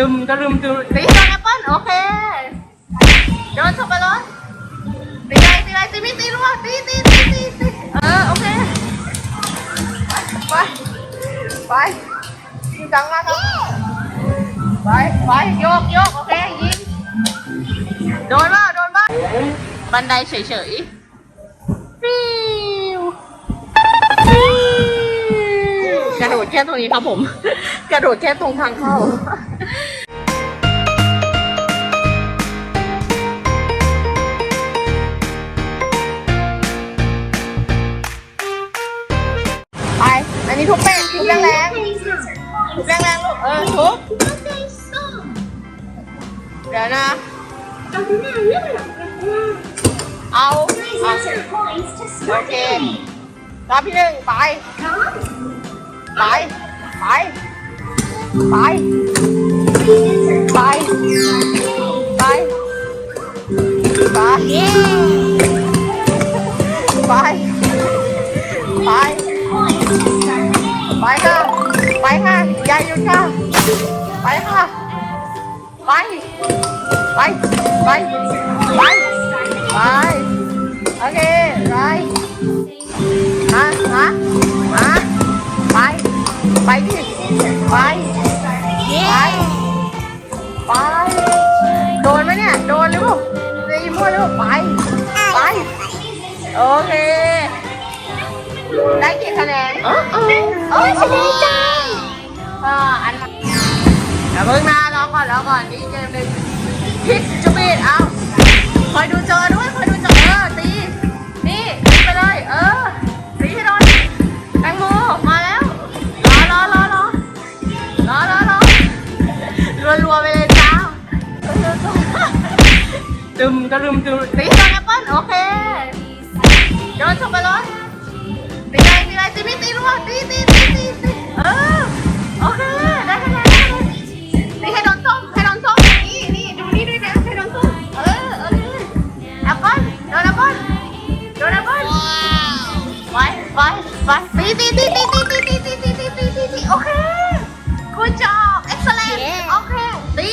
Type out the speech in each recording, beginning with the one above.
ตึมกระรึมตึมตีโดนแอปเปิ้ลโอเคโดนช็อกโกแลตตีไรตีไรตีไม่ตีรัวตีตีตีตีตีเออโอเคไปไปจริงจังมากครับไปไปโยกโยกโอเคยิงโดนบ้าโดนบ้าบันไดเฉยๆฟิวฟิวกระโดดแค่ตรงนี้ครับผม กระโดดแค่ตรงทางเข้า เอา เอาโอเครอบที่หนึ่งไป ไป ไป ไป ไป ไป ไป ไป ไป ไปค่ะ ไปค่ะอย่าหยุดค่ะ ไปค่ะ ไป ไป ไป ไป ไป โอเค ไปฮะฮะฮะไป ไปดิ ไป ไป ไป โดนไหมเนี่ย โดนหรือเปล่าตีมั่วหรือเปล่าไป ไป โอเค ได้กี่คะแนนเออเออเออชนะจ้าอ่าอันเดี๋ยวเพิ่งนะรอก่อนรอก่อนนี่เกมหนึ่ง พิกจูบีดเอาคอยดูจอด้วยคอยดูจอเออตีนี่ตีไปเลย เออตีให้โดนแตงโมมาแล้วรอรอรอรอรอรอรอรัวๆไปเลยจ้าตึมกระรึมตึมตีโดนแอปเปิ้ลโอเคโดนช็อกโกแลตตีไรตีไรตีไม่ตีรัวตีตีตีตีตีเออโอเค ตีตีตีตีตีตีตีตีตีตีตีตีตีโอเค good job excellent โอเคตี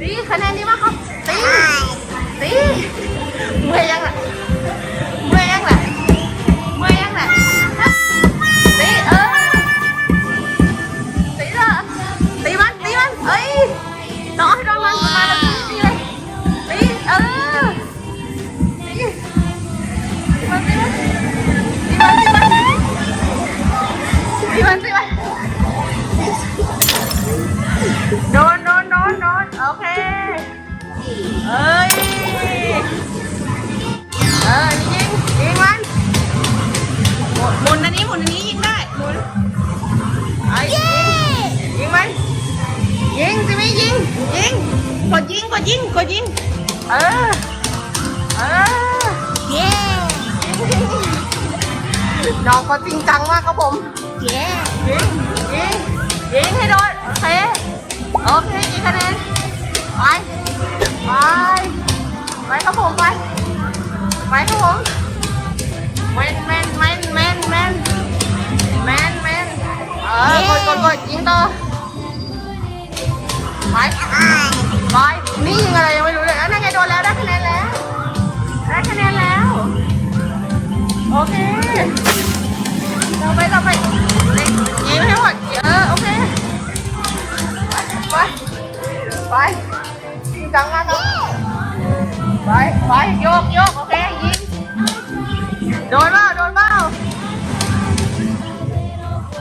ตีคะแนนนี้มากครับตี เอ้ย เออยิงยิงมันหมุนอันนี้หมุนอันนี้ยิงได้หมุนไอ้ยิงยิงมันยิงสิไม่ยิงยิงกดยิงกดยิงกดยิงเออเออเย้น้องเขาจริงจังมากครับผมเย้ยิงยิงยิงให้โดนโอเคโอเคกี่คะแนนไป ไป ไปครับผมไป ไปครับผมแมนแมนแมนแมนแมนแมนแมนเออกดกดกดยิงต่อไปไปนี่ยิงอะไรยังไม่รู้เลยอะนั่นไงโดนแล้วได้คะแนนแล้ว ได้คะแนนแล้ว โอเคต่อไปต่อไปยิงให้หมดเออโอเค ไป ไป จังมากครับไปไปโยกโยกโอเคยิงโดนเปล่าโดนเปล่า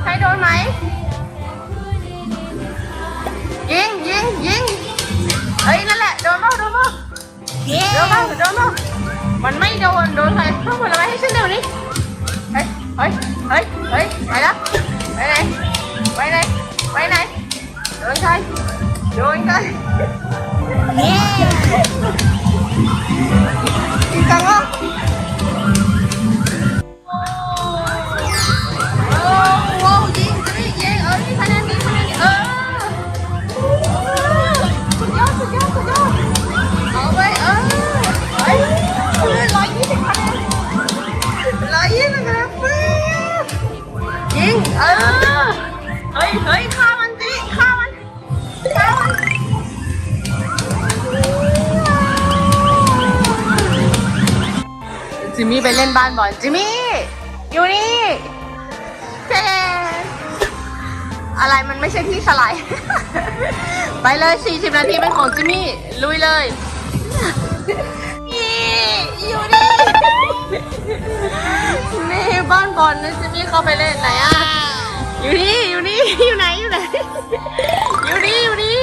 ใครโดนไหมยิงยิงยิงเอ้ยนั่นแหละโดนเปล่าโดนเปล่าโดนเปล่าโดนเปล่ามันไม่โดนโดนใครเพิ่มผลไม้ให้ฉันเดี๋ยวนี้เฮ้ยเฮ้ยเฮ้ยเฮ้ยไปแล้วไปไหนไปไหนไปไหนโดนใครโดนใคร เฮ้ยเฮ้ย จิมมี่ไปเล่นบ้านบอลจิมมี่อยู่นี่เจ๊อะไรมันไม่ใช่ที่สไลด์ ไปเลย 40 นาทีเป็นของจิมมี่ ลุยเลยนี่อยู่นี่นี่บ้านบอลนะจิมมี่เข้าไปเล่นไหนอะอยู่นี่อยู่นี่อยู่ไหนอยู่ไหนอยู่นี่อยู่นี่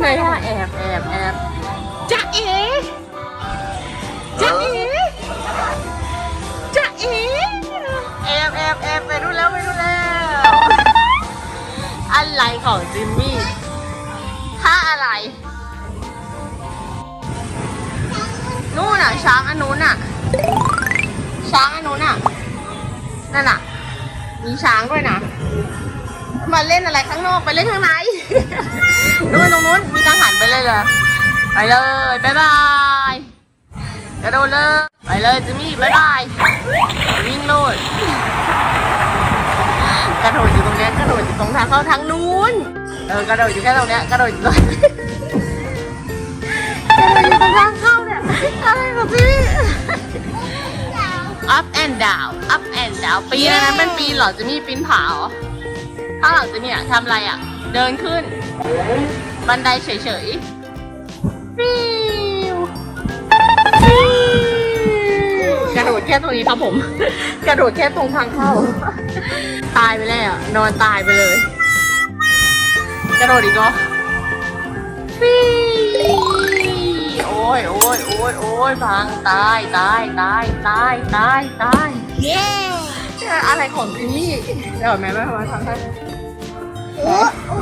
ไหนอะแอบแอบแอบจ๊ะเอ๋จ๊ะเอ๋ จ๊ะเอ๋แอบแอบแอบไปดูแล้วไปดูแล้ว อะไรของจิมมี่ท่าอะไร นู่นน่ะ ช้างอันนู้นน่ะ ช้างอันนู้นน่ะ นั่นน่ะ มีช้างด้วยนะ มาเล่นอะไรข้างนอกไปเล่นข้างใน นู่นตรงนู้น มีทางหันไปเลยเลยไปเลย บ๊ายบาย กระโดดเลยไปเลยจิมมี่บ๊ายบายวิ่งโลดกระโดดอยู่ตรงเนี้ยกระโดดอยู่ตรงทางเข้าทางนู้นเออกระโดดอยู่แค่ตรงเนี้ยกระโดดอยู่ตรงกระโดดอยู่ตรงทางเข้าเนี่ยอะไรของพี่ up and down up and down ปีนอันนั้นเป็นปีเหรอจะมีปีนผาเหรอข้างหลังจะเนี่ยทำอะไรอะเดินขึ้น บันไดเฉยๆ ค่ตรงนี้ครับผม กระโดดแค่ตรงทางเข้า ตายไปแล้วนอนตายไปเลย กระโดดอีกเหรอฟิวโอ้ยโอ้ยโอ้ยโอ้ยพังตายตายตายตายตายตายเย้อะไรของที่นี่เดี๋ยวแม่แม่มาทำให้โอ้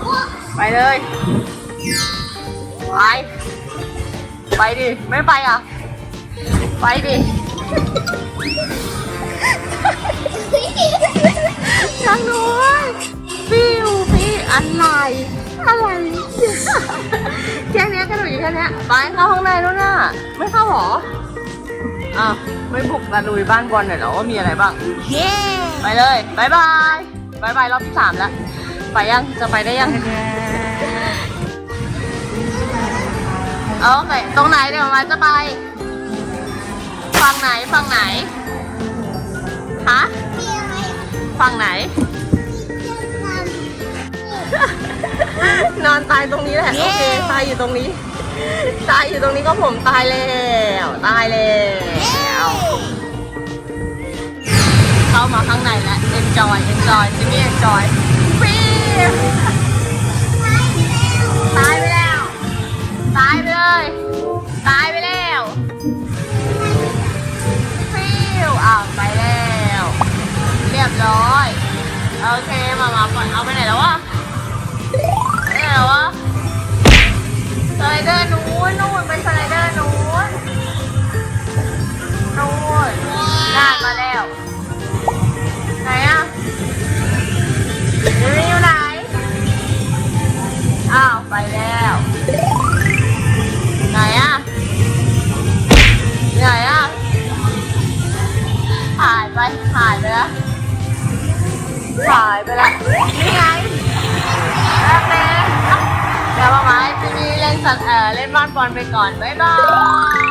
โหไปเลยไปไปดิ ไม่ไปอะ ไปดิ ช่างด้วยฟิวพี่อะไร อะไรแค่เนี้ยกระโดดอยู่แค่เนี้ยไปเข้าห้องในแล้วน่ะไม่เข้าหรออ้าวไม่บุกตะลุยบ้านบอลหน่อยเหรอว่ามีอะไรบ้าง เย้ ไปเลยบายบายบายบายรอบที่สามแล้วไปยังจะไปได้ยังโอเคตรงไหนเดี๋ยวมาจะไป ฝั่งไหนฝั่งไหนฮะมีอะไรฝั่งไหน นอนตายตรงนี้แหละโอเคตายอยู่ตรงนี้ ตายอยู่ตรงนี้ก็ผมตายแล้วตายแล้วเข้ามาข้างในแล้ว enjoy enjoy จิมมี่ enjoy ฟิวต ปล่ เล่นบ้านบอลไปก่อน บ๊ายบาย